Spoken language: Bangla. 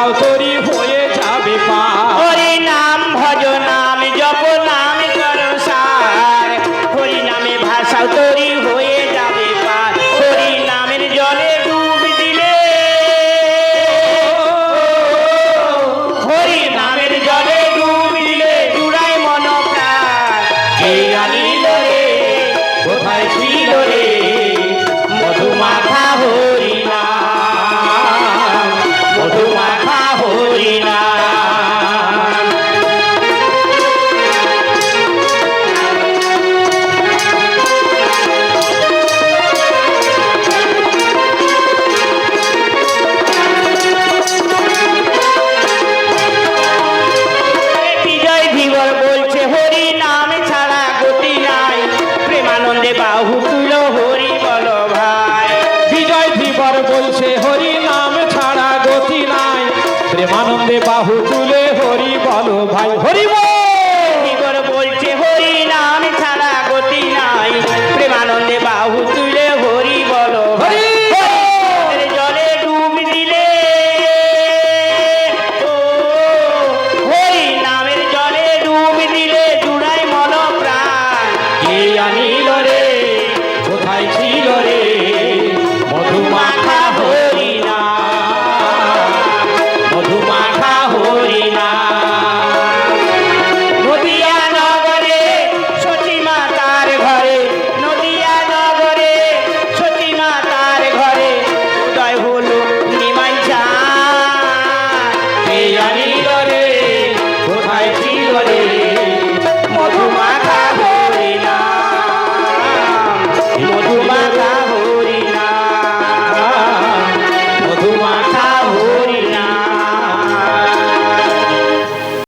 যাও তরি হয়ে যাবে হরি নাম ভজ নাম জপ নাম হরি নামে ভাষাও তরি হয়ে যাবে হরি নামের জলে ডুব দিলে। হরি নামের জলে ডুব দিলে মন কোথায় ছিল রে চলছে হরি নাম ছাড়া গতি নাই। প্রেমানন্দে বাহু তুলে হরি বলো ভাই হরি বল। বলছে হরি নাম ছাড়া গতি নাই। প্রেমানন্দে বাহু তুলে হরি বলো হরি জলে ডুব দিলে হরি নামের জলে ডুব দিলে জুড়াই মন প্রাণ কে আনিল রে? কোথায় ছিল রে?